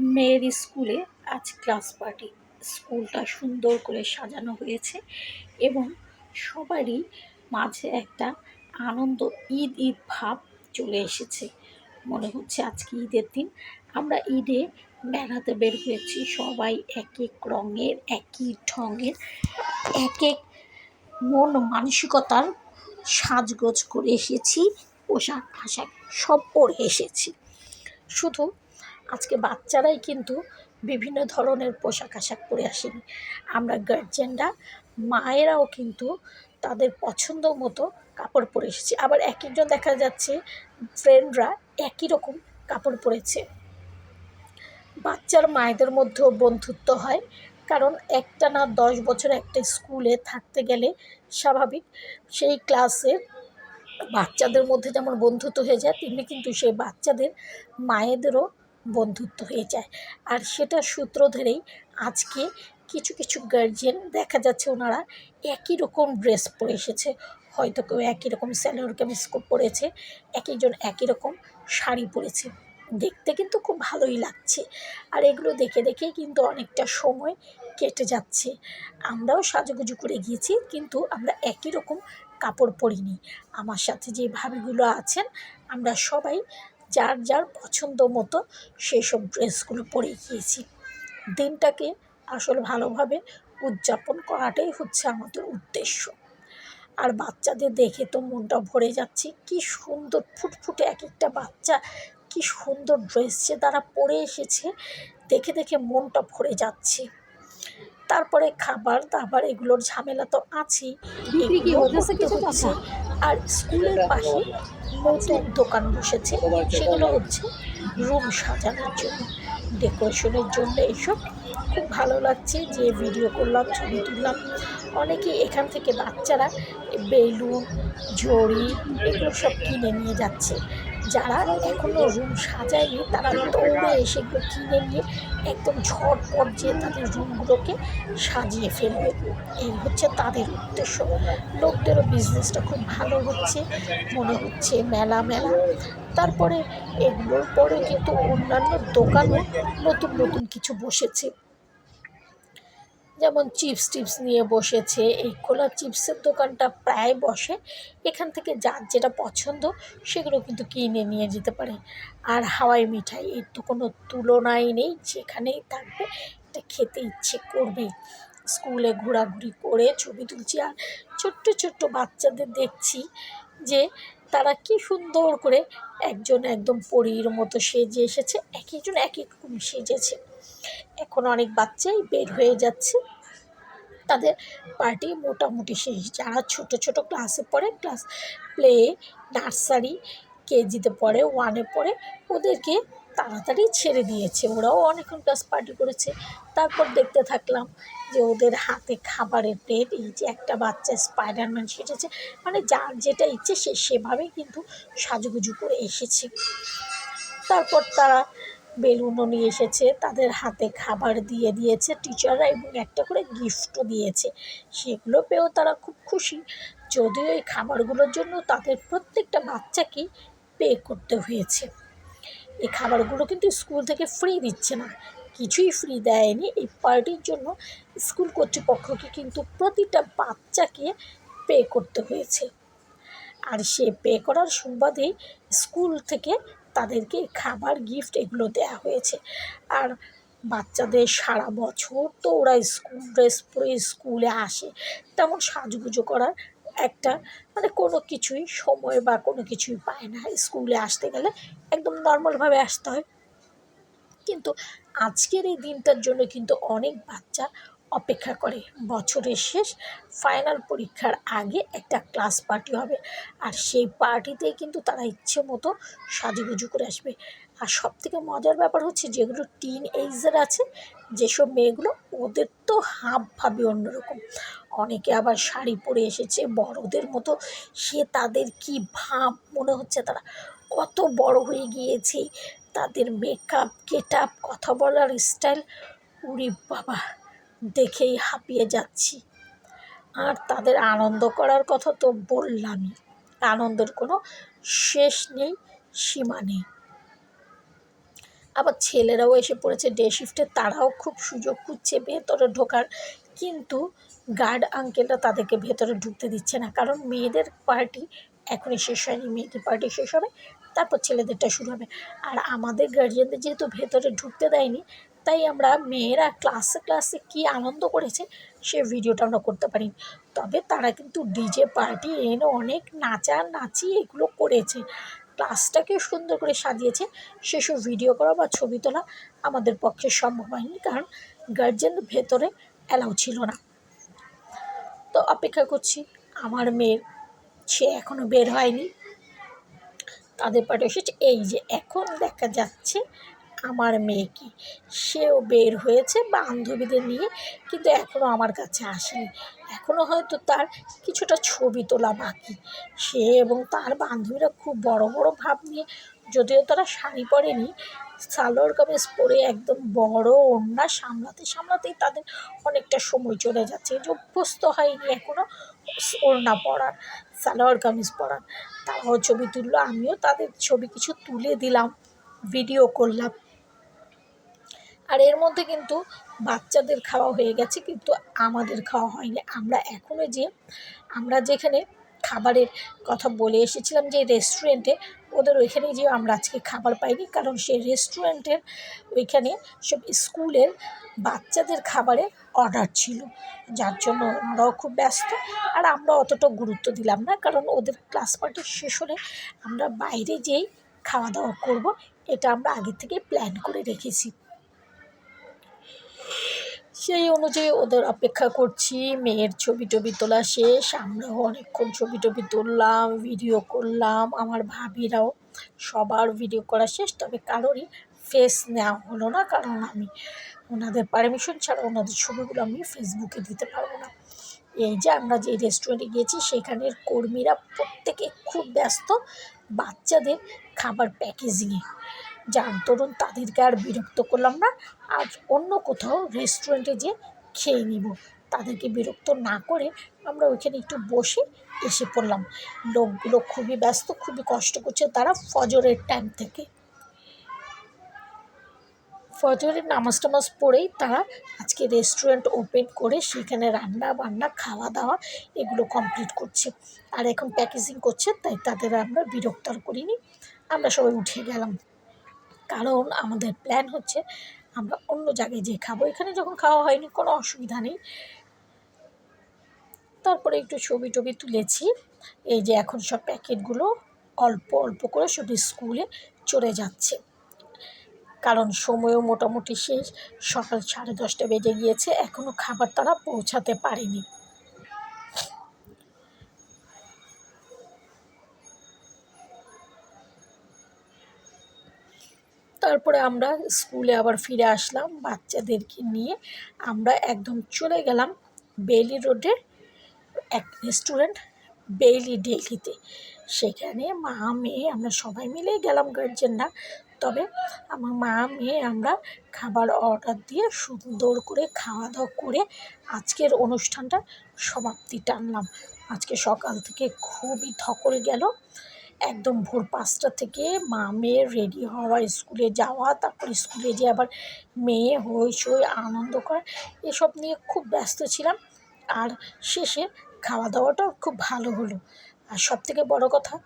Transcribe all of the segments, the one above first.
মেয়ের স্কুলে আজ ক্লাস পার্টি। স্কুলটা সুন্দর করে সাজানো হয়েছে এবং সবারই মাঝে একটা আনন্দ, ঈদ ঈদ ভাব চলে এসেছে। মনে হচ্ছে আজকে ঈদের দিন। আমরা ঈদে বেড়াতে বের হয়েছি। সবাই এক এক রঙের, একই ঢঙের, এক এক মন মানসিকতার সাজগোজ করে এসেছি। পোশাক, আশাক সব পরে এসেছি। শুধু আজকে বাচ্চারাই কিন্তু বিভিন্ন ধরনের পোশাক আশাক পরে আসেনি। আমরা গার্জেনরা, মায়েরাও কিন্তু তাদের পছন্দ মতো কাপড় পরে এসেছি। আবার এক একজন দেখা যাচ্ছে, ফ্রেন্ডরা একই রকম কাপড় পরেছে। বাচ্চার মায়েদের মধ্যেও বন্ধুত্ব হয়, কারণ একটা না দশ বছর একটা স্কুলে থাকতে গেলে স্বাভাবিক সেই ক্লাসের বাচ্চাদের মধ্যে যেমন বন্ধুত্ব হয়ে যায়, তেমনি কিন্তু সেই বাচ্চাদের মায়েদেরও বন্ধুত্ব হয়ে যায়। আর সেটা সূত্র ধরেই আজকে কিছু কিছু গার্জেন দেখা যাচ্ছে ওনারা একই রকম ড্রেস পরে এসেছে। হয়তো কেউ একই রকম স্যালোর কামিজ পরেছে এক একজন একই রকম শাড়ি পরেছে। দেখতে কিন্তু খুব ভালোই লাগছে। আর এগুলো দেখে দেখেই কিন্তু অনেকটা সময় কেটে যাচ্ছে। আমরাও সাজুগুজু করে গিয়েছি, কিন্তু আমরা একই রকম কাপড় পরিনি। আমার সাথে যে ভাবিগুলো আছেন, আমরা সবাই যার যার পছন্দ মতো সেই সব ড্রেসগুলো পরে গিয়েছি। দিনটাকে আসলে ভালোভাবে উদযাপন করাটাই হচ্ছে আমাদের উদ্দেশ্য। আর বাচ্চাদের দেখে তো মনটা ভরে যাচ্ছে কি সুন্দর ফুটফুটে এক একটা বাচ্চা কি সুন্দর ড্রেস যে তারা পরে এসেছে দেখে দেখে মনটা ভরে যাচ্ছে। তারপরে খাবার দাবার এগুলোর ঝামেলা তো আছেই। আর স্কুলের পাশে নতুন দোকান বসেছে। সেগুলো হচ্ছে রুম সাজানোর জন্য, ডেকোরেশনের জন্য। এইসব খুব ভালো লাগছে যে ভিডিও করলাম, ছবি তুললাম। অনেকেই এখান থেকে বাচ্চারা বেলুন ঝড়ি এগুলো সব কিনে নিয়ে যাচ্ছে। যারা এখনও রুম সাজায়নি, তারা দৌড়ে এসে এগুলো কিনে নিয়ে একদম ঝটপট যে তাদের রুমগুলোকে সাজিয়ে ফেলবে। এই হচ্ছে তাদের উদ্দেশ্য। লোকদেরও বিজনেসটা খুব ভালো হচ্ছে, মনে হচ্ছে মেলা মেলা। তারপরে এগুলোর পরে কিন্তু অন্যান্য দোকানও নতুন নতুন কিছু বসেছে। যেমন চিপস টিপস নিয়ে বসেছে, এই খোলা চিপসের দোকানটা প্রায় বসে। এখান থেকে যার যেটা পছন্দ, সেগুলো কিন্তু কিনে নিয়ে যেতে পারে। আর হাওয়াই মিঠাই, এর তো কোনো তুলনাই নেই, যেখানেই থাকবে এটা খেতে ইচ্ছে করবে স্কুলে ঘোরাঘুরি করে ছবি তুলছি আর ছোট্ট ছোট্ট বাচ্চাদের দেখছি যে তারা কি সুন্দর করে একজন একদম পরীর মতো সেজে এসেছে এক একজন এক এক রকম সেজেছে। এখন অনেক বাচ্চাই বের হয়ে যাচ্ছে। তাদের পার্টি মোটামুটি শেষ। যারা ছোট ছোট ক্লাসে পড়ে ক্লাস প্লে নার্সারি কেজিতে পড়ে ওয়ানে পড়ে, ওদেরকে তাড়াতাড়ি ছেড়ে দিয়েছে। ওরাও অনেকক্ষণ ক্লাস পার্টি করেছে। তারপর দেখতে থাকলাম যে ওদের হাতে খাবারের প্লেট এই যে একটা বাচ্চা স্পাইডারম্যান সেটেছে মানে যার যেটা ইচ্ছে সে সেভাবেই কিন্তু সাজুগুজু করে এসেছে। তারপর তারা বেলুনও নিয়ে এসেছে, তাদের হাতে খাবার দিয়ে দিয়েছে টিচাররা এবং একটা করে গিফটও দিয়েছে। সেগুলো পেয়েও তারা খুব খুশি। যদিও এই খাবারগুলোর জন্য তাদের প্রত্যেকটা বাচ্চাকেই পে করতে হয়েছে। এই খাবারগুলো কিন্তু স্কুল থেকে ফ্রি দিচ্ছে না। কিছুই ফ্রি দেয়নি। এই পার্টির জন্য স্কুল কর্তৃপক্ষকে কিন্তু প্রতিটা বাচ্চাকে পে করতে হয়েছে। আর সে পে করার সুবাদেই স্কুল থেকে তাদেরকে খাবার গিফট এগুলো দেওয়া হয়েছে। আর বাচ্চাদের সারা বছর তো ওরা স্কুল ড্রেস পরে স্কুলে আসে। তেমন সাজগুজো করার একটা মানে কোনো কিছুই সময় বা কোনো কিছুই পায় না। স্কুলে আসতে গেলে একদম নর্মালভাবে আসতে হয়। কিন্তু আজকের এই দিনটার জন্য কিন্তু অনেক বাচ্চা অপেক্ষা করে। বছরের শেষ ফাইনাল পরীক্ষার আগে একটা ক্লাস পার্টি হবে। আর সেই পার্টিতেই কিন্তু তারা ইচ্ছে মতো সাজুগুজু করে আসবে। আর সব থেকে মজার ব্যাপার হচ্ছে যেগুলো টিন এইজের আছে, যেসব মেয়েগুলো, ওদের তো হাব ভাবি অন্যরকম। অনেকে আবার শাড়ি পরে এসেছে, বড়দের মতো। সে তাদের কি ভাব মনে হচ্ছে তারা? কত বড় হয়ে গিয়েছে। তাদের মেকআপ গেট আপ কথা বলার স্টাইল উরি বাবা! দেখেই হাঁপিয়ে যাচ্ছি। আর তাদের আনন্দ করার কথা তো বললামই। আনন্দের কোনো শেষ নেই, সীমা নেই। আবার ছেলেরাও এসে পড়েছে ডে শিফটে তারাও খুব সুযোগ খুঁজছে ভেতরে ঢোকার। কিন্তু গার্ড আঙ্কেলরা তাদেরকে ভেতরে ঢুকতে দিচ্ছে না। কারণ মেয়েদের পার্টি এখনই শেষ হয়নি, মেয়েদের পার্টি শেষ হবে। তারপর ছেলেদেরটা শুরু হবে। আর আমাদের গার্জিয়ানদের যেহেতু ভেতরে ঢুকতে দেয়নি, তাই আমরা মেয়েরা ক্লাসে ক্লাসে কী আনন্দ করেছে সে ভিডিওটা আমরা করতে পারি। তবে তারা কিন্তু ডিজে পার্টি এনে অনেক নাচা নাচি এগুলো করেছে। ক্লাসটাকে সুন্দর করে সাজিয়েছে। সেসব ভিডিও করা বা ছবি তোলা আমাদের পক্ষে সম্ভব হয়নি, কারণ গার্জেন ভেতরে অ্যালাউ ছিল না। তো অপেক্ষা করছি, আমার মেয়ের সে এখনও বের হয়নি। তাদের পার্টি এসেছে। এই যে এখন দেখা যাচ্ছে আমার মেয়েকে সেও বের হয়েছে বান্ধবীদের নিয়ে, কিন্তু এখনও আমার কাছে আসেনি। এখনও হয়তো তার কিছুটা ছবি তোলা বাকি। সে এবং তার বান্ধবীরা খুব বড় বড় ভাব নিয়ে যদিও তারা শাড়ি পরেনি, সালোয়ার কামিজ পরে একদম বড় ওড়না সামলাতে সামলাতেই তাদের অনেকটা সময় চলে যাচ্ছে। যে অভ্যস্ত হয়নি এখনও ওড়না পরার, সালোয়ার কামিজ পরার। তারাও ছবি তুললো, আমিও তাদের ছবি কিছু তুলে দিলাম ভিডিও করলাম। আর এর মধ্যে কিন্তু বাচ্চাদের খাওয়া হয়ে গেছে, কিন্তু আমাদের খাওয়া হয়নি। আমরা এখনও যে, আমরা যেখানে খাবারের কথা বলে এসেছিলাম যে রেস্টুরেন্টে ওদের ওইখানে যে আমরা আজকে খাবার পাইনি, কারণ সে রেস্টুরেন্টের ওইখানে সব স্কুলের বাচ্চাদের খাবারে অর্ডার ছিল। যার জন্য ওনারাও খুব ব্যস্ত, আর আমরা অতটা গুরুত্ব দিলাম না, কারণ ওদের ক্লাস পার্টির শেষ হলে আমরা বাইরে যেই খাওয়া দাওয়া করব, এটা আমরা আগে থেকে প্ল্যান করে রেখেছি। সেই অনুযায়ী ওদের অপেক্ষা করছি। মেয়ের ছবি টবি তোলা শেষ, আমরাও অনেকক্ষণ ছবি টবি তুললাম ভিডিও করলাম। আমার ভাবিরাও সবার ভিডিও করা শেষ, তবে কারোরই ফেস নেওয়া হলো না, কারণ আমি ওনাদের পারমিশন ছাড়া ওনাদের ছবিগুলো আমি ফেসবুকে দিতে পারব না। এই যে আমরা যে রেস্টুরেন্টে গিয়েছি, সেখানের কর্মীরা প্রত্যেকে খুব ব্যস্ত। বাচ্চাদের খাবার প্যাকেজিংয়ে যার দরুন তাদেরকে আর বিরক্ত করলাম না। আর অন্য কোথাও রেস্টুরেন্টে যেয়ে খেয়ে নিব। তাদেরকে বিরক্ত না করে আমরা ওইখানে একটু বসে এসে পড়লাম। লোকগুলো খুবই ব্যস্ত, খুবই কষ্ট করছে তারা ফজরের টাইম থেকে। ফজরের নামাজ টামাজ পড়েই তারা আজকে রেস্টুরেন্ট ওপেন করে সেখানে রান্না বান্না খাওয়া দাওয়া এগুলো কমপ্লিট করছে। আর এখন প্যাকেজিং করছে, তাই তাদের আমরা বিরক্ত করিনি। আমরা সবাই উঠে গেলাম। কারণ আমাদের প্ল্যান হচ্ছে আমরা অন্য জায়গায় যেয়ে খাব। এখানে যখন খাওয়া হয়নি, কোনো অসুবিধা নেই। তারপরে একটু ছবি টবি তুলেছি। এই যে এখন সব প্যাকেটগুলো অল্প অল্প করে সব স্কুলে চলে যাচ্ছে। কারণ সময়ও মোটামুটি শেষ। সকাল সাড়ে দশটা বেজে গিয়েছে। এখনও খাবার তারা পৌঁছাতে পারেনি। তারপরে আমরা স্কুলে আবার ফিরে আসলাম বাচ্চাদেরকে নিয়ে। আমরা একদম চলে গেলাম বেইলি রোডে এক রেস্টুরেন্ট, বেইলি ডেইলিতে সেখানে মা, মেয়ে, আমরা সবাই মিলেই গেলাম গার্জেনরা। তবে আমার মা, মেয়ে, আমরা খাবার অর্ডার দিয়ে সুন্দর করে খাওয়া দাওয়া করে আজকের অনুষ্ঠানটা সমাপ্তি টানলাম। আজকে সকাল থেকে খুবই ধকল গেল। একদম ভোর পাঁচটা থেকে মা মেয়ের রেডি হওয়া স্কুলে যাওয়া, তারপর স্কুলে যেয়ে আবার মেয়ে হইচই আনন্দ করা, এসব নিয়ে খুব ব্যস্ত ছিলাম। আর শেষে খাওয়া দাওয়াটাও খুব ভালো হলো। আর সব থেকে বড় কথা,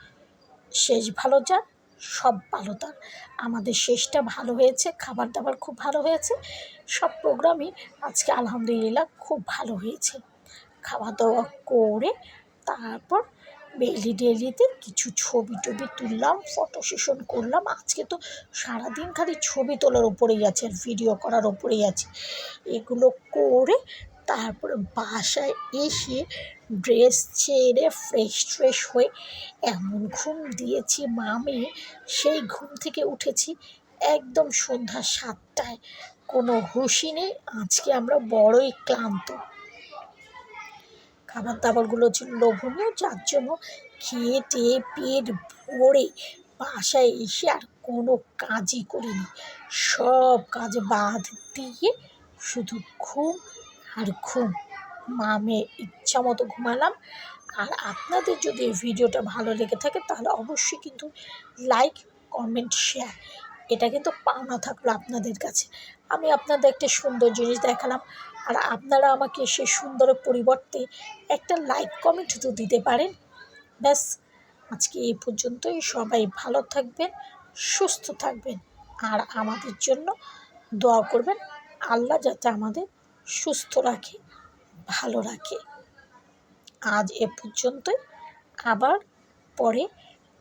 শেষ ভালো যা, সব ভালো তার। আমাদের শেষটা ভালো হয়েছে খাবার দাবার খুব ভালো হয়েছে, সব প্রোগ্রামই আজকে আলহামদুলিল্লাহ খুব ভালো হয়েছে। খাওয়া দাওয়া করে তারপর ডেলি ডেলিতে কিছু ছবি টবি তুললাম ফটো সেশন করলাম। আজকে তো সারাদিন খালি ছবি তোলার ওপরেই আছে আর ভিডিও করার ওপরেই আছে। এগুলো করে তারপরে বাসায় এসে ড্রেস ছেড়ে ফ্রেশ ট্রেশ হয়ে এমন ঘুম দিয়েছি মামে। সেই ঘুম থেকে উঠেছি একদম সন্ধ্যা সাতটায়। কোনো হুঁশি নেই, আজকে আমরা বড়ই ক্লান্ত। খাবার দাবারগুলো ছিল লোভনীয় যার জন্য খেয়ে টেয়ে পেট ভরে বাসায় এসে আর কোনো কাজই করিনি। সব কাজে বাদ দিয়ে শুধু ঘুম আর ঘুম। মামে ইচ্ছা মতো ঘুমালাম। আর আপনাদের যদি এই ভিডিওটা ভালো লেগে থাকে তাহলে অবশ্যই কিন্তু লাইক, কমেন্ট, শেয়ার। এটা কিন্তু পাওনা থাকল আপনাদের কাছে। আমি আপনাদের একটা সুন্দর জিনিস দেখালাম। আর আপনারা আমাকে সে সুন্দরের পরিবর্তে একটা লাইক কমেন্ট তো দিতে পারেন। ব্যাস, আজকে এই পর্যন্তই। সবাই ভালো থাকবেন, সুস্থ থাকবেন আর আমাদের জন্য দোয়া করবেন। আল্লাহ যাতে আমাদের সুস্থ রাখে, ভালো রাখে। আজ এ পর্যন্তই। আবার পরে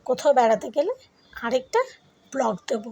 কোথাও বেড়াতে গেলে আরেকটা ব্লগ দেবো।